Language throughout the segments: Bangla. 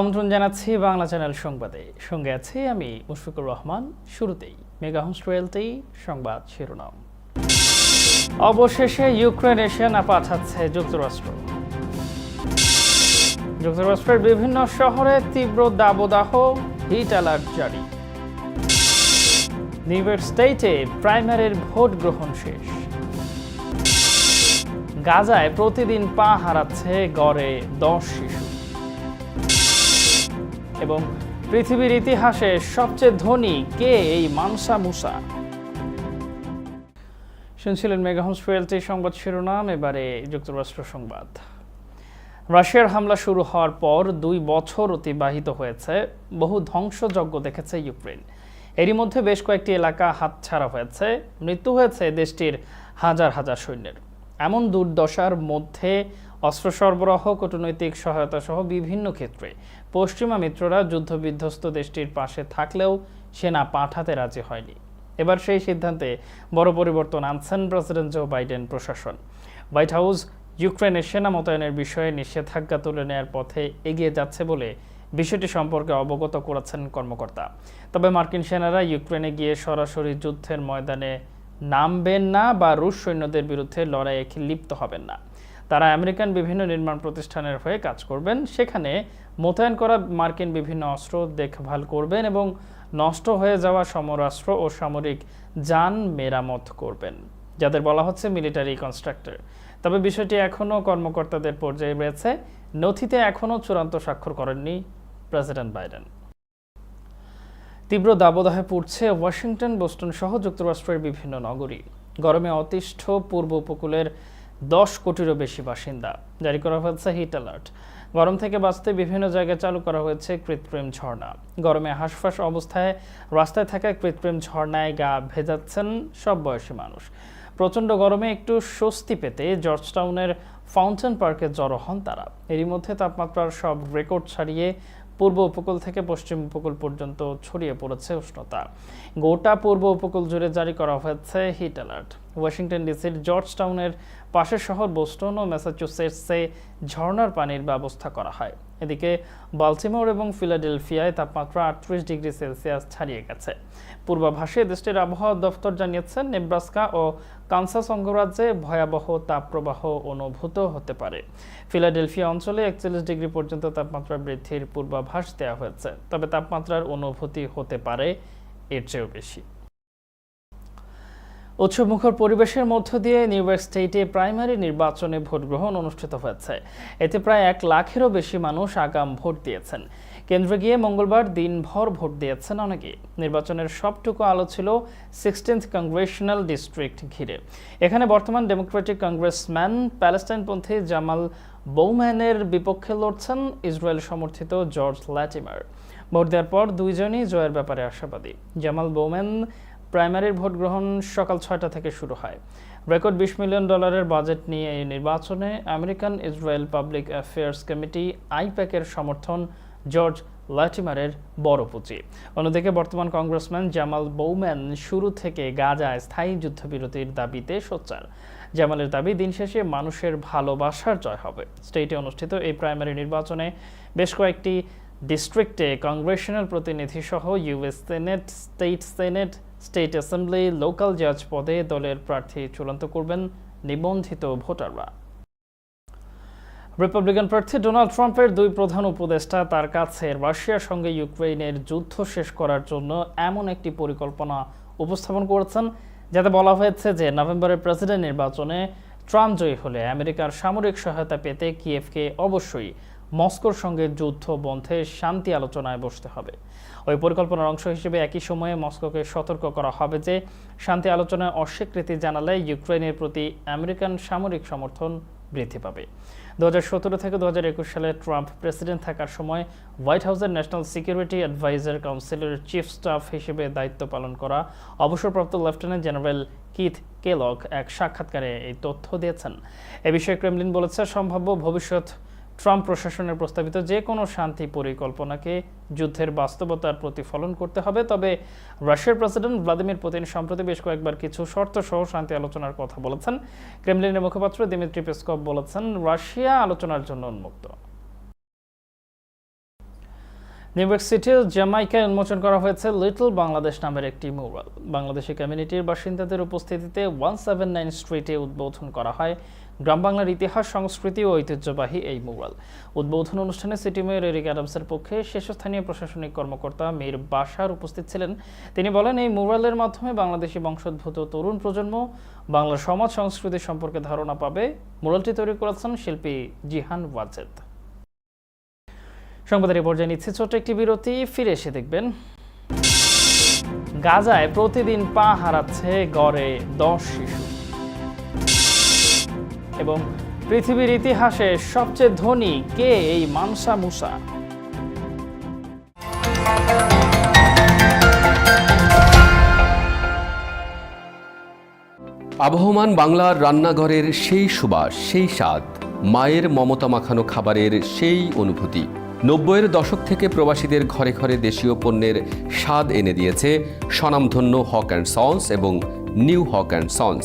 আমন্ত্রণ জানাচ্ছি বাংলা চ্যানেল সংবাদে। সঙ্গে আছি আমি মুশফিকুর রহমান। শুরুতেই মেগাহংস রয়েলটি সংবাদ শিরোনাম। অবশেষে ইউক্রেনে সেনা পাঠাচ্ছে যুক্তরাষ্ট্র। যুক্তরাষ্ট্রের বিভিন্ন শহরে তীব্র দাবদাহ, হিট অ্যালার্ট জারি। নিউ ইয়র্ক স্টেটে প্রাইমারির ভোট গ্রহণ শেষ। গাজায় প্রতিদিন পা হারাচ্ছে গড়ে দশ এবং পৃথিবীর ইতিহাসে সবচেয়ে ধনী কে এই মানসা মুসা? শুনছিলেন মেগাহোমস রিয়েলটি সংবাদ শিরোনাম, এবারে যুক্তরাষ্ট্র সংবাদ। রাশিয়ার হামলা শুরু হওয়ার পর দুই বছর অতিবাহিত হয়েছে, বহু ধ্বংসযজ্ঞ দেখেছে ইউক্রেন। এরই মধ্যে বেশ কয়েকটি এলাকা হাতছাড়া হয়েছে, মৃত্যু হয়েছে দেশটির হাজার হাজার সৈন্যের। এমন দুর্দশার মধ্যে অস্ত্র সরবরাহ, কূটনৈতিক সহায়তা সহ বিভিন্ন ক্ষেত্রে পশ্চিমা মিত্ররা যুদ্ধবিধ্বস্ত দেশটির পাশে থাকলেও সেনা পাঠাতে রাজি হয়নি। এবার সেই সিদ্ধান্তে বড় পরিবর্তন আনছেন প্রেসিডেন্ট জো বাইডেন প্রশাসন। হোয়াইট হাউস, ইউক্রেনের সেনা মোতায়েনের বিষয়ে নিষেধাজ্ঞা তুলে নেওয়ার পথে এগিয়ে যাচ্ছে বলে বিষয়টি সম্পর্কে অবগত করেছেন কর্মকর্তা। তবে মার্কিন সেনারা ইউক্রেনে গিয়ে সরাসরি যুদ্ধের ময়দানে নামবেন না বা রুশ সৈন্যদের বিরুদ্ধে লড়াইয়ে লিপ্ত হবেন না। তারা আমেরিকান বিভিন্ন নির্মাণ প্রতিষ্ঠানের হয়ে কাজ করবেন। সেখানে মোতায়েন করা মার্কিন বিভিন্ন অস্ত্র দেখভাল করবেন এবং নষ্ট হয়ে যাওয়া সমরাস্ত্র ও সামরিক যান মেরামত করবেন, যাদের বলা হচ্ছে মিলিটারি কনস্ট্রাক্টর। তবে বিষয়টি এখনও কর্মকর্তাদের পর্যায়ে রয়েছে। নথিতে এখনও চূড়ান্ত স্বাক্ষর করেননি প্রেসিডেন্ট বাইডেন। তীব্র দাবদাহে পড়ছে ওয়াশিংটন, বোস্টন সহ যুক্তরাষ্ট্রের বিভিন্ন নগরী। গরমে অতিষ্ঠ পূর্ব উপকূলের দশ কোটিরও বেশি বাসিন্দা। জারি করা হয়েছে হিট অ্যালার্ট। গরম থেকে বাঁচতে বিভিন্ন জায়গায় চালু করা হয়েছে কৃত্রিম ঝর্ণা। গরমে হাঁসফাঁস অবস্থায় রাস্তায় থাকা কৃত্রিম ঝর্ণায় গা ভেজাচ্ছেন সব বয়সী মানুষ। প্রচণ্ড গরমে একটু স্বস্তি পেতে জর্জটাউনের ফাউন্টেন পার্কে জড়ো হন তারা। এরই মধ্যে তাপমাত্রার সব রেকর্ড ছাড়িয়ে পূর্ব উপকূল থেকে পশ্চিম উপকূল পর্যন্ত ছড়িয়ে পড়েছে উষ্ণতা। গোটা পূর্ব উপকূল জুড়ে জারি করা হয়েছে হিট অ্যালার্ট ওয়াশিংটন ডিসির জর্জ টাউনের পাশের শহর বোস্টন ও ম্যাসাচুসেটসে ঝর্ণার পানির ব্যবস্থা করা হয়। এদিকে বাল্টিমোর এবং ফিলাডেলফিয়ায় তাপমাত্রা আটত্রিশ ডিগ্রি সেলসিয়াস ছাড়িয়ে গেছে। পূর্বাভাসে দেশটির আবহাওয়া দফতর জানিয়েছেন, নেব্রাস্কা ও কানসাস অঙ্গরাজ্যে ভয়াবহ তাপপ্রবাহ অনুভূত হতে পারে। ফিলাডেলফিয়া অঞ্চলে একচল্লিশ ডিগ্রি পর্যন্ত তাপমাত্রা বৃদ্ধির পূর্বাভাস দেওয়া হয়েছে। তবে তাপমাত্রার অনুভূতি হতে পারে, এর চেয়েও বেশি। উৎসবমুখর পরিবেশের মধ্য দিয়ে নিউ ইয়র্ক স্টেটে প্রাইমারি নির্বাচনে ভোট গ্রহণ অনুষ্ঠিত হয়েছে। এতে প্রায় এক লাখেরও বেশি মানুষ আগাম ভোট দিয়েছেন। কেন্দ্রে গিয়ে মঙ্গলবার দিনভর ভোট দিয়েছেন অনেকে নির্বাচনের সবটুকু আলো ছিল সিক্সটিন্থ কংগ্রেশনাল ডিস্ট্রিক্ট ঘিরে। এখানে বর্তমান ডেমোক্রেটিক কংগ্রেসম্যান, প্যালেস্টাইনপন্থী জামাল বৌম্যানের বিপক্ষে লড়ছেন ইসরায়েল সমর্থিত জর্জ ল্যাটিমার। ভোট দেওয়ার পর দুইজনই জয়ের ব্যাপারে আশাবাদী। জামাল বৌম্যান প্রাইমারির ভোট গ্রহণ সকাল ছয়টা থেকে শুরু হয়। রেকর্ড বিশ মিলিয়ন ডলারের বাজেট নিয়ে এই নির্বাচনে American Israel public affairs committee আইপ্যাকের সমর্থন, জর্জ ল্যাটিমারের বড় পুঁজি। অন্যদিকে বর্তমান কংগ্রেসম্যান জামাল বৌম্যান শুরু থেকে গাজায় স্থায়ী যুদ্ধবিরতির দাবিতে সোচ্চার। জামালের দাবি, দিন শেষে মানুষের ভালোবাসার জয় হবে। স্টেটে অনুষ্ঠিত এই প্রাইমারি নির্বাচনে বেশ কয়েকটি ডিস্ট্রিক্টে কংগ্রেশনাল প্রতিনিধি সহ US senate, state senate state assembly local জাজ পদে দলের প্রার্থী চূড়ান্ত করবেন নিবন্ধিত ভোটাররা। রিপাবলিকান প্রার্থী ডোনাল্ড ট্রাম্পের দুই প্রধান উপদেষ্টা তার কাছে রাশিয়ার সঙ্গে ইউক্রেনের যুদ্ধ শেষ করার জন্য এমন একটি পরিকল্পনা উপস্থাপন করেছেন, যাতে বলা হয়েছে যে নভেম্বরের প্রেসিডেন্ট নির্বাচনে ট্রাম্প জয়ী হলে আমেরিকার সামরিক সহায়তা পেতে কিয়েভকে অবশ্যই মস্কোর সঙ্গে যুদ্ধ বন্ধে শান্তি আলোচনায় বসতে হবে। ওই পরিকল্পনার অংশ হিসেবে একই সময়ে মস্কোকে সতর্ক করা হবে যে, শান্তি আলোচনায় অস্বীকৃতি জানালে ইউক্রেনের প্রতি আমেরিকান সামরিক সমর্থন বৃদ্ধি পাবে। দু হাজার সতেরো থেকে দু হাজার একুশ সালে ট্রাম্প প্রেসিডেন্ট থাকার সময় হোয়াইট হাউসের ন্যাশনাল সিকিউরিটি অ্যাডভাইজার কাউন্সিলের চিফ স্টাফ হিসেবে দায়িত্ব পালন করা অবসরপ্রাপ্ত লেফটেন্যান্ট জেনারেল কিথ কেলক এক সাক্ষাৎকারে এই তথ্য দিয়েছেন। এ বিষয়ে ক্রেমলিন বলেছে, সম্ভাব্য ভবিষ্যৎ ট্রাম্প প্রশাসনের প্রস্তাবিত যে কোনো শান্তি পরিকল্পনাকে যুদ্ধের বাস্তবতার প্রতিফলন করতে হবে। তবে রাশিয়ার প্রেসিডেন্ট ভ্লাদিমির পুতিন সম্প্রতি বেশ কয়েকবার কিছু শর্ত সহ শান্তি আলোচনার কথা বলেছেন। ক্রেমলিনের মুখপাত্র দিমিত্রি পেসকভ বলেছেন, রাশিয়া আলোচনার জন্য উন্মুক্ত। নিউইয়র্ক সিটির জামাইকায় উন্মোচন করা হয়েছে লিটল বাংলাদেশ নামের একটি মুরাল। বাংলাদেশি কমিউনিটির বাসিন্দাদের উপস্থিতিতে ওয়ান সেভেন নাইন স্ট্রিটে উদ্বোধন করা হয়। গ্রাম বাংলার ইতিহাস, সংস্কৃতি ও ঐতিহ্যবাহী এই মুরাল। উদ্বোধন অনুষ্ঠানে সিটি মেয়র এরিক অ্যাডামসের পক্ষে শীর্ষস্থানীয় প্রশাসনিক কর্মকর্তা মীর বাসার উপস্থিত ছিলেন। তিনি বলেন, এই মুরালের মাধ্যমে বাংলাদেশি বংশোদ্ভূত তরুণ প্রজন্ম বাংলার সমাজ, সংস্কৃতি সম্পর্কে ধারণা পাবে। মুরালটি তৈরি করেছেন শিল্পী জিহান ওয়াজেদ। সংবাদের এই পর্যায়ে নিচ্ছে ছোট একটি বিরতি, ফিরে এসে দেখবেন। গাজায় প্রতিদিন পা হারাচ্ছে গড়ে দশ শিশু। এবং পৃথিবীর ইতিহাসে সবচেয়ে ধনী কে এই মানসা মুসা? আবহমান বাংলার রান্নাঘরের সেই সুবাস, সেই স্বাদ, মায়ের মমতা মাখানো খাবারের সেই অনুভূতি। নব্বইয়ের দশক থেকে প্রবাসীদের ঘরে ঘরে দেশীয় পণ্যের স্বাদ এনে দিয়েছে স্বনামধন্য হক অ্যান্ড সন্স এবং New Haque and Sons.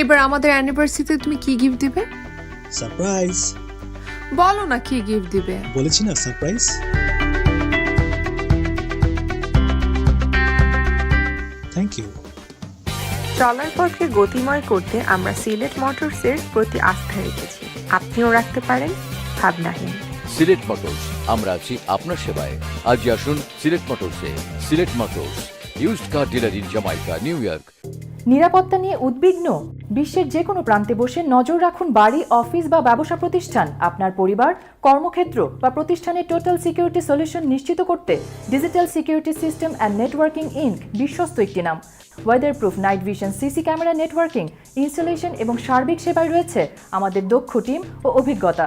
এবার আমাদের অ্যানিভার্সারিতে তুমি কি গিফট দিবে? সারপ্রাইজ বলো না কি গিফট দিবে। বলেছি না সারপ্রাইজ থ্যাংক ইউ চলার পথকে গতিময় করতে আমরা সিলেট মোটরসের প্রতি আস্থা রেখেছি। আপনিও রাখতে পারেন ভাবনাহীন। সিলেট মোটরস আমরা আছি আপনার সেবায়। আজই আসুন Sylhet মোটরসে। Sylhet motors used car dealer in Jamaica New York নিরাপত্তা নিয়ে উদ্বিগ্ন? বিশ্বের যে কোনো প্রান্তে বসে নজর রাখুন বাড়ি, অফিস বা ব্যবসা প্রতিষ্ঠান। আপনার পরিবার, কর্মক্ষেত্র বা প্রতিষ্ঠানের টোটাল সিকিউরিটি সলিউশন নিশ্চিত করতে digital security system and networking inc বিশ্বস্ত একটি নাম। Weather proof night vision, CC camera, networking, installation এবং সার্বিক সেবায় রয়েছে আমাদের দক্ষ টিম ও অভিজ্ঞতা।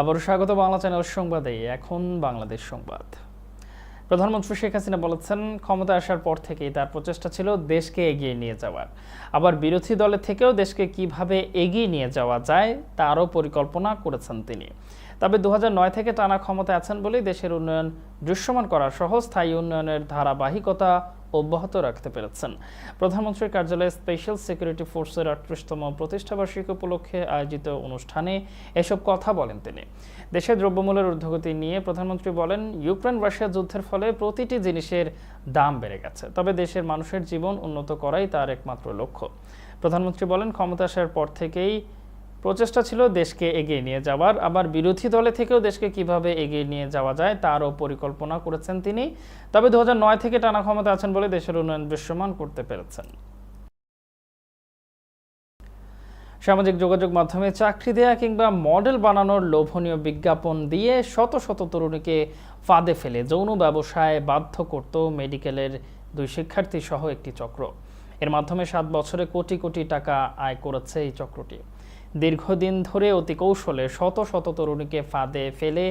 আবারও স্বাগত বাংলা চ্যানেল সংবাদে, এখন বাংলাদেশ সংবাদ। প্রধানমন্ত্রী শেখ হাসিনা বলেছেন ক্ষমতা আসার পর থেকেই তার প্রচেষ্টা ছিল দেশকে এগিয়ে নিয়ে যাওয়ার। আবার বিরোধী দলের থেকেও দেশকে কীভাবে এগিয়ে নিয়ে যাওয়া যায়, তারও পরিকল্পনা করেছেন তিনি। তবে দু হাজার নয় থেকে টানা ক্ষমতায় আছেন বলেই দেশের উন্নয়ন দৃশ্যমান করা সহ স্থায়ী উন্নয়নের ধারাবাহিকতা অব্যাহত রাখতে পেরেছেন। প্রধানমন্ত্রীর কার্যালয়ে স্পেশাল সিকিউরিটি ফোর্সের আটত্রিশতম প্রতিষ্ঠাবার্ষিকী উপলক্ষে আয়োজিত অনুষ্ঠানে এসব কথা বলেন তিনি। দেশে দ্রব্যমূল্যের ঊর্ধ্বগতি নিয়ে প্রধানমন্ত্রী বলেন ইউক্রেন রাশিয়া যুদ্ধের ফলে প্রতিটি জিনিসের দাম বেড়ে গেছে, তবে দেশের মানুষের জীবন উন্নত করাই তার একমাত্র লক্ষ্য। প্রধানমন্ত্রী বলেন, ক্ষমতা আসার পর থেকেই প্রচেষ্টা ছিল দেশকে এগিয়ে নিয়ে যাওয়ার। আবার বিরোধী দলে থেকেও দেশকে কীভাবে এগিয়ে নিয়ে যাওয়া যায় তারও পরিকল্পনা করেছেন তিনি। তবে দুহাজার নয় থেকে টানা ক্ষমতা আছেন বলে দেশের উন্নয়ন দৃশ্যমান করতে পেরেছেন। সামাজিক যোগাযোগ মাধ্যমে চাকরি দেয়া কিংবা মডেল বানানোর লোভনীয় বিজ্ঞাপন দিয়ে শত শত তরুণীকে ফাঁদে ফেলে যৌন ব্যবসায় বাধ্য করত মেডিকেলের দুই শিক্ষার্থী সহ একটি চক্র। এর মাধ্যমে সাত বছরে কোটি কোটি টাকা আয় করেছে এই চক্রটি। দীর্ঘদিন ধরে অতি কৌশলে শত শত তরুণীকে ফাঁদে ফেলে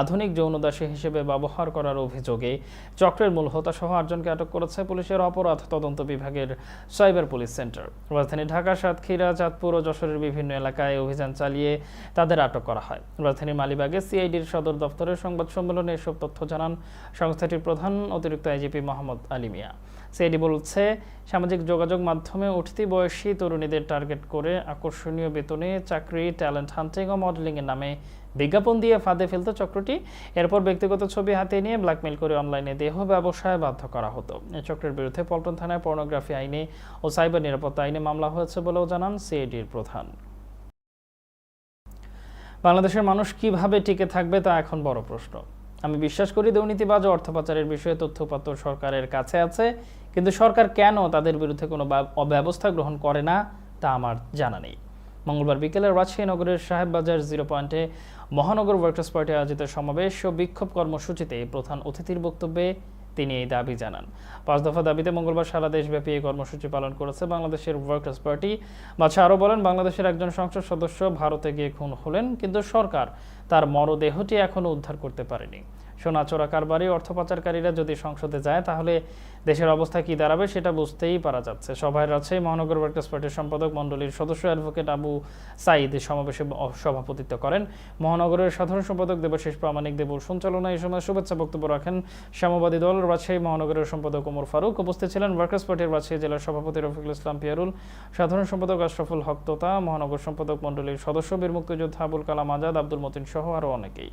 আধুনিক যৌনদাসী হিসেবে ব্যবহার করার অভিযোগে চক্রের মূল হোতাসহ আটজনকে আটক করেছে পুলিশের অপরাধ তদন্ত বিভাগের সাইবার পুলিশ সেন্টার। রাজধানী ঢাকা, সাতক্ষীরা, চাঁদপুর ও যশোরের বিভিন্ন এলাকায় অভিযান চালিয়ে তাদের আটক করা হয়। রাজধানীর মালিবাগে সিআইডির সদর দপ্তরের সংবাদ সম্মেলনে এসব তথ্য জানান সংস্থাটির প্রধান অতিরিক্ত আইজিপি মোহাম্মদ আলী মিয়া। সিআইডি বলছে সামাজিক যোগাযোগ মাধ্যমে উঠতি বয়সী তরুণীদের টার্গেট করে আকর্ষণীয় বেতনে চাকরি, ট্যালেন্ট হান্টিং ও মডেলিংয়ের নামে বিজ্ঞাপন দিয়ে ফাঁদে ফেলতো চক্রটি। এরপর ব্যক্তিগত ছবি হাতে নিয়ে ব্ল্যাকমেল করে অনলাইনে দেহ ব্যবসায় বাধ্য করা হতো। এই চক্রের বিরুদ্ধে পল্টন থানায় পর্নোগ্রাফি আইনে ও সাইবার নিরাপত্তা আইনে মামলা হয়েছে বলেও জানান সিআইডির প্রধান। বাংলাদেশের মানুষ কীভাবে টিকে থাকবে তা এখন বড় প্রশ্ন। আমি বিশ্বাস করি দুর্নীতিবাজ অর্থ পাচারের বিষয়ে তথ্যপত্র সরকারের কাছে আছে। কিন্তু সরকার কেন তাদের বিরুদ্ধে কোনো বা- ব্যবস্থা গ্রহণ করে না, তা আমার জানা নেই। মঙ্গলবার বিকেলে রাজশাহী নগরের সাহেববাজার জিরো পয়েন্টে মহানগর ওয়ার্কার্স পার্টি আয়োজিত সমাবেশ ও বিক্ষোভ কর্মসূচিতে প্রধান অতিথির বক্তব্যে তিনি এই দাবি জানান। পাঁচ দফা দাবিতে মঙ্গলবার সারা দেশব্যাপী এই কর্মসূচি পালন করেছে বাংলাদেশের ওয়ার্কার্স পার্টি। বাদশা আরও বলেন, বাংলাদেশের একজন সংসদ সদস্য ভারতে গিয়ে খুন হলেন, কিন্তু সরকার তার মরদেহটি এখনও উদ্ধার করতে পারেনি। সোনা চোরা কারবারি অর্থ পাচারকারীরা যদি সংসদে যায়, তাহলে দেশের অবস্থা কি দাঁড়াবে সেটা বুঝতেই পারা যাচ্ছে। সভায় রাজশাহী মহানগর ওয়ার্কার্স পার্টির সম্পাদক, মণ্ডলীর সদস্য অ্যাডভোকেট আবু সাইদ সমাবেশে সভাপতিত্ব করেন মহানগরের সাধারণ সম্পাদক দেবাশিস প্রামাণিক দেব সঞ্চালনায় এই সময় শুভেচ্ছা বক্তব্য রাখেন শ্যামবাদী দল রাজশাহী মহানগরের সম্পাদক ওমর ফারুক। উপস্থিত ছিলেন ওয়ার্কার্স পার্টির রাজশাহী জেলার সভাপতি রফিকুল ইসলাম পিয়ারুল, সাধারণ সম্পাদক আশরাফুল হক তোতা, মহানগর সম্পাদক মণ্ডলীর সদস্য বীর মুক্তিযোদ্ধা আবুল কালাম আজাদ, আব্দুল মতিন সহ আরও অনেকেই।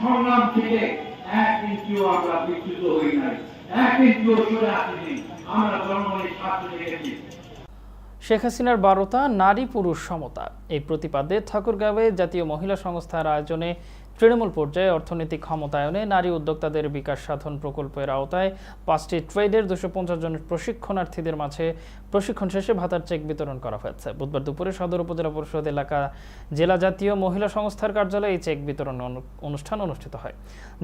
সংগ্রাম থেকে এক ইঞ্চিও আমরা বিচ্যুত হই নাই। এক ইঞ্চিও সরে আসিনি। আমরা জনগণের স্বার্থ রেখেছি শেখ হাসিনার বারোতা নারী পুরুষ সমতা। এই প্রতিপাদ্যে ঠাকুরগাঁওয়ে জাতীয় মহিলা সংস্থার আয়োজনে তৃণমূল পর্যায়ে অর্থনৈতিক ক্ষমতায়নে নারী উদ্যোক্তাদের বিকাশ সাধন প্রকল্পের আওতায় পাঁচটি ট্রেডের দুশো পঞ্চাশ জন প্রশিক্ষণার্থীদের মাঝে প্রশিক্ষণ শেষে ভাতার চেক বিতরণ করা হয়েছে। বুধবার দুপুরে সদর উপজেলা পরিষদ এলাকা জেলা জাতীয় মহিলা সংস্থার কার্যালয়ে এই চেক বিতরণ অনুষ্ঠান অনুষ্ঠিত হয়।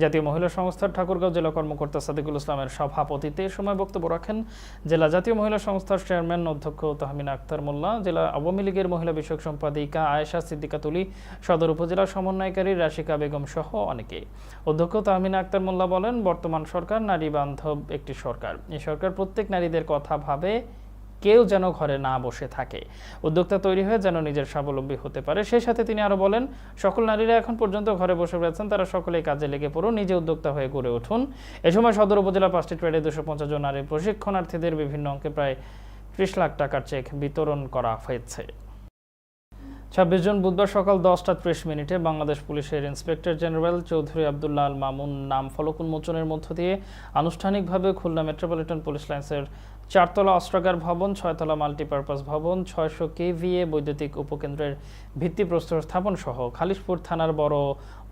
জাতীয় মহিলা সংস্থার ঠাকুরগাঁও জেলা কর্মকর্তা সাদিকুল ইসলামের সভাপতিত্বে এ সময় বক্তব্য রাখেন জেলা জাতীয় মহিলা সংস্থার চেয়ারম্যান অধ্যক্ষ তাহমিনা আক্তার মোল্লা, জেলা আওয়ামী লীগের মহিলা বিষয়ক সম্পাদিকা আয়েশা সিদ্দিকা তুলি সদর উপজেলা সমন্বয়কারী রাশিকা বেগম সহ অনেকে অধ্যক্ষ তাহমিনা আক্তার মোল্লা বলেন, বর্তমান সরকার নারী বান্ধব একটি সরকার। এই সরকার প্রত্যেক নারীদের কথা ভাবে, কেউ যেন ঘরে না বসে থাকে। উদ্যোক্তা তৈরি হয়ে যেন নিজের স্বাবলম্বী হতে পারে। সেই সাথে তিনি আরও বলেন, সকল নারীরা এখন পর্যন্ত ঘরে বসে রয়েছেন, তারা সকলেই কাজে লেগে পড়ুন, নিজে উদ্যোক্তা হয়ে গড়ে উঠুন। এ সময় সদর উপজেলা পাঁচটি ট্রেডে দুশো পঞ্চাশ জন নারী প্রশিক্ষণার্থীদের বিভিন্ন অঙ্কে প্রায় ত্রিশ লাখ টাকার চেক বিতরণ করা হয়েছে। ছাব্বিশ জন বুধবার সকাল দশটা ত্রিশ মিনিটে বাংলাদেশ পুলিশের ইন্সপেক্টর জেনারেল চৌধুরী আবদুল্লাহ আল মামুন নাম ফলক উন্মোচনের মধ্য দিয়ে আনুষ্ঠানিকভাবে খুলনা মেট্রোপলিটন পুলিশ লাইন্সের চারতলা অস্ত্রাগার ভবন, ছয়তলা মাল্টিপারপাস ভবন, ছয়শো কেভিএ বৈদ্যুতিক উপকেন্দ্রের ভিত্তিপ্রস্তর স্থাপন সহ খালিশপুর থানার বড়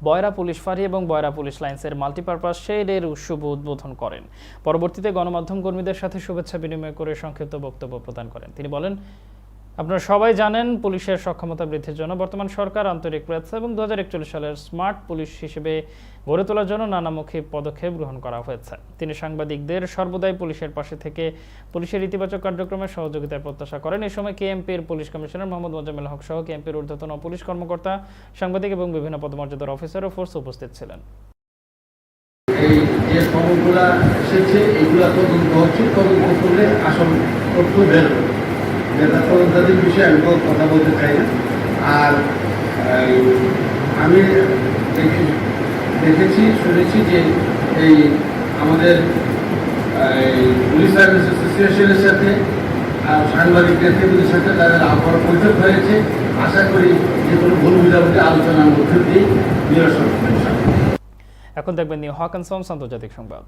বয়রা পুলিশ ফাঁড়ি এবং বয়রা পুলিশ লাইন্সের মাল্টিপারপাস শেডের শুভ উদ্বোধন করেন। পরবর্তীতে গণমাধ্যম কর্মীদের সাথে শুভেচ্ছা বিনিময় করে সংক্ষিপ্ত বক্তব্য প্রদান করেন। তিনি বলেন আপনারা সবাই জানেন পুলিশের সক্ষমতা বৃদ্ধির জন্য বর্তমান সরকার আন্তরিক রয়েছে এবং দু হাজার একচল্লিশ সালের স্মার্ট পুলিশ হিসেবে গড়ে তোলার জন্য নানামুখী পদক্ষেপ গ্রহণ করা হয়েছে। তিনি সাংবাদিকদের সর্বদাই পুলিশের পাশে থেকে পুলিশের ইতিবাচক কার্যক্রমে সহযোগিতার প্রত্যাশা করেন। এই সময় কেএমপির পুলিশ কমিশনার মোহাম্মদ মোজাম্মেল হক সহ কেএমপির ঊর্ধ্বতন পুলিশ কর্মকর্তা, সাংবাদিক এবং বিভিন্ন পদমর্যাদার অফিসার ও ফোর্স উপস্থিত ছিলেন। যে খবরগুলা এসেছে, এগুলা তদন্ত হচ্ছে। তদন্ত করলে আসল তথ্য বের তদন্তাদের বিষয়ে আমি কোনো কথা বলতে চাই না। আর আমি দেখে- দেখেছি, শুনেছি যে এই আমাদের পুলিশ সার্ভিস অ্যাসোসিয়েশনের সাথে আর সাংবাদিক নেতৃত্বের সাথে তাদের আবার বৈঠক হয়েছে। আশা করি যে কোনো ভুল বুঝাবুঝি আলোচনার মধ্যে দিয়ে নিরসন এখন দেখবেন নিউ হক অ্যান্ড আন্তর্জাতিক সংবাদ।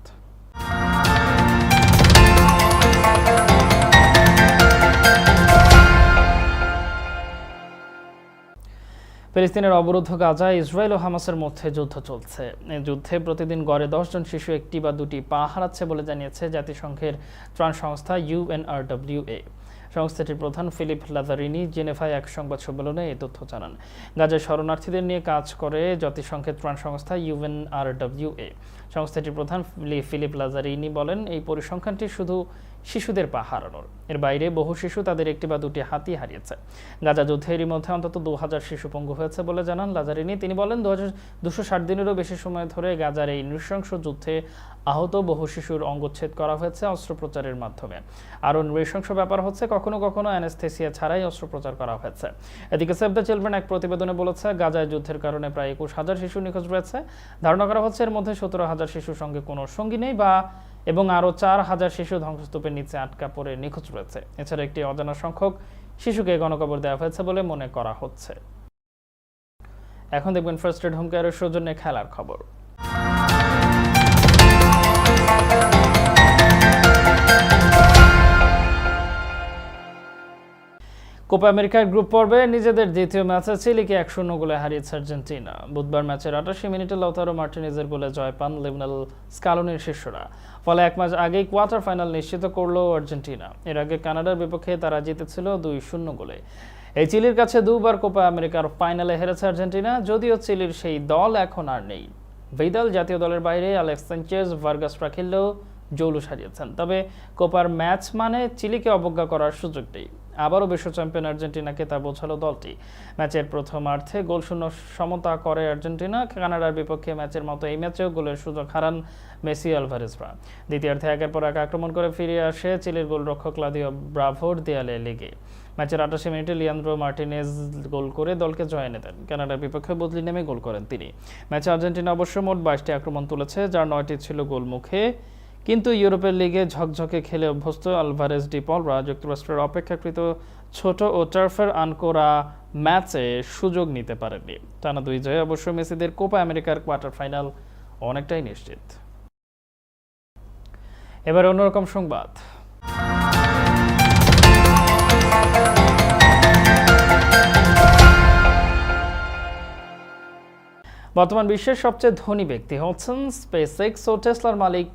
ফিলিস্তিনের অবরুদ্ধ গাজায় ইসরায়েল ও হামাসের মধ্যে যুদ্ধ চলছে। এই যুদ্ধে প্রতিদিন গড়ে দশজন শিশু, একটি বা দুটি পা হারাচ্ছে বলে জানিয়েছে জাতিসংঘের ত্রাণ সংস্থা ইউএনআরডব্লিউএ সংস্থাটির প্রধান ফিলিপ লাজারিনি জেনেভায় এক সংবাদ সম্মেলনে এই তথ্য জানান। গাজায় শরণার্থীদের নিয়ে কাজ করে জাতিসংঘের ত্রাণ সংস্থা ইউএনআরডব্লিউএ সংস্থাটির প্রধান ফিলিপ লাজারিনি বলেন, এই পরিসংখ্যানটি শুধু শিশুদের পা হারানোর। এর বাইরে বহু শিশু তাদের একটি বা দুটি হাতি হারিয়েছে। গাজা যুদ্ধে মধ্যে অন্তত দু হাজার শিশু পঙ্গু হয়েছে বলে জানান লাজারিনি। তিনি বলেন দু হাজার দুশো ষাট দিনেরও বেশি সময় ধরে গাজার এই নৃশংস যুদ্ধে আহত বহু শিশুর অঙ্গচ্ছেদ করা হয়েছে অস্ত্রোপচারের মাধ্যমে। আরও নৃশংস ব্যাপার হচ্ছে, কখনো কখনো অ্যানেস্থেসিয়া ছাড়াই অস্ত্রোপচার করা হয়েছে। এদিকে সেভ দ্য চিলড্রেন এক প্রতিবেদনে বলেছে, গাজায় যুদ্ধের কারণে প্রায় একুশ হাজার শিশু নিখোঁজ রয়েছে। ধারণা করা হচ্ছে, এর মধ্যে সতেরো হাজার শিশুর সঙ্গে কোনো সঙ্গী নেই বা এবং আরও চার হাজার শিশু ধ্বংসস্তূপের নিচে আটকা পড়ে নিখোঁজ রয়েছে। এছাড়া একটি অজানা সংখ্যক শিশুকে গণকবর দেওয়া হয়েছে বলে মনে করা হচ্ছে। এখন দেখবেন ফার্স্ট এড হোম কেয়ারের সৌজন্যে খেলার খবর। কোপা আমেরিকার গ্রুপ পর্বে নিজেদের দ্বিতীয় ম্যাচে চিলিকে এক শূন্য গোলে হারিয়েছে আর্জেন্টিনা। বুধবার ম্যাচের আটাশি মিনিটে লতারো মার্টিনেজের গোলে জয় পান লিবনাল স্কালোনির শিষ্যরা। ফলে এক মাস আগেই কোয়ার্টার ফাইনাল নিশ্চিত করল আর্জেন্টিনা। এর আগে কানাডার বিপক্ষে তারা জিতেছিল দুই শূন্য গোলে। এই চিলির কাছে দুবার কোপা আমেরিকার ফাইনালে হেরেছে আর্জেন্টিনা, যদিও চিলির সেই দল এখন আর নেই। ভিদাল জাতীয় দলের বাইরে আলেক্স সানচেজ ভার্গাসরা খেললেও জৌলুস হারিয়েছেন তবে কোপার ম্যাচ মানে চিলিকে অবজ্ঞা করার সুযোগ নেই। আবারও বিশ্ব চ্যাম্পিয়ন আর্জেন্টিনাকে তা বোঝালো দলটি। ম্যাচের প্রথমার্ধে গোলশূন্য সমতা করে আর্জেন্টিনা, কানাডার বিপক্ষে ম্যাচের মতো এই ম্যাচেও গোলের সুযোগ হারান মেসি আলভারেজরা। দ্বিতীয়ার্ধে একের পর এক আক্রমণ করে ফিরে আসে চিলির গোলরক্ষক ক্লাদিও ব্রাভোর দেয়ালে লেগে। ম্যাচের আটাশি মিনিটে লিয়ান্দ্রো মার্টিনেজ গোল করে দলকে জয় এনে দেন। কানাডার বিপক্ষে বদলি নেমে গোল করেন তিনি। ম্যাচে আর্জেন্টিনা অবশ্য মোট বাইশটি আক্রমণ তুলেছে, যার নয়টি ছিল গোলমুখে। কিন্তু ইউরোপের লিগে ঝকঝকে খেলে অভ্যস্ত আলভারেজ ডিপলরা যুক্তরাষ্ট্রের অপেক্ষাকৃত ছোট ও টার্ফের আনকোরা ম্যাচে সুযোগ নিতে পারেননি। টানা দুই জয়ে অবশ্য মেসিদের কোপা আমেরিকার কোয়ার্টার ফাইনাল অনেকটাই নিশ্চিত। এবার অন্যরকম সংবাদ। বর্তমান বিশ্বের সবচেয়ে ধনী ব্যক্তি হচ্ছেন স্পেস এক্স ও টেসলার মালিক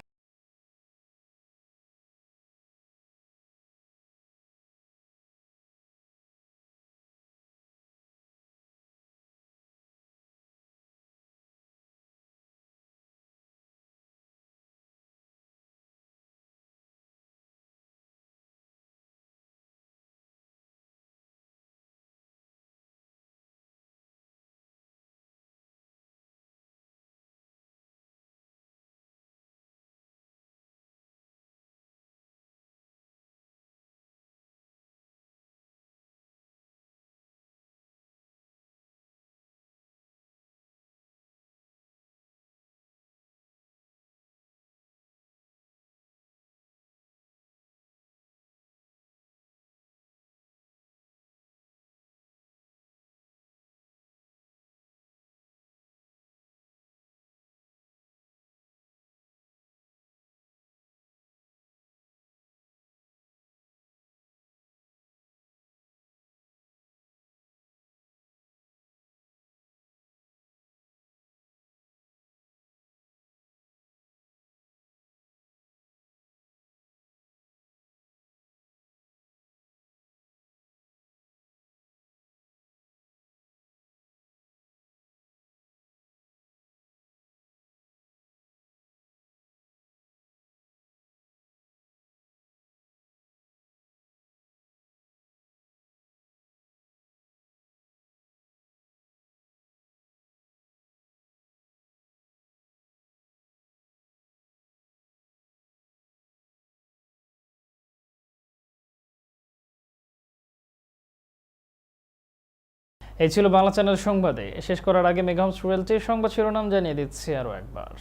এই ছিল বাংলা চ্যানেল সংবাদে। শেষ করার আগে মেঘামস রুয়েলটির সংবাদ শিরোনাম জানিয়ে দিচ্ছি আরও একবার।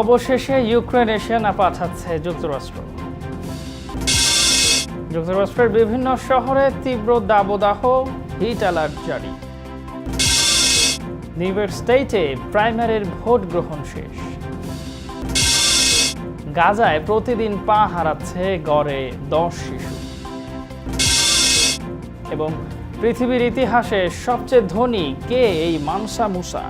অবশেষে ইউক্রেনে সেনা পাঠাচ্ছে যুক্তরাষ্ট্র। যুক্তরাষ্ট্রের বিভিন্ন শহরে তীব্র দাবদাহ, হিট অ্যালার্ট জারি। নিউ ইয়র্ক স্টেটে প্রাইমারির ভোট গ্রহণ শেষ। গাজায় প্রতিদিন পা হারাচ্ছে গড়ে দশ শিশু। এবং পৃথিবীর ইতিহাসে সবচেয়ে ধনী কে এই মানসা মুসা?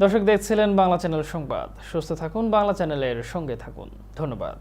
দর্শক দেখছিলেন বাংলা চ্যানেল সংবাদ। সুস্থ থাকুন, বাংলা চ্যানেলের সঙ্গে থাকুন। ধন্যবাদ।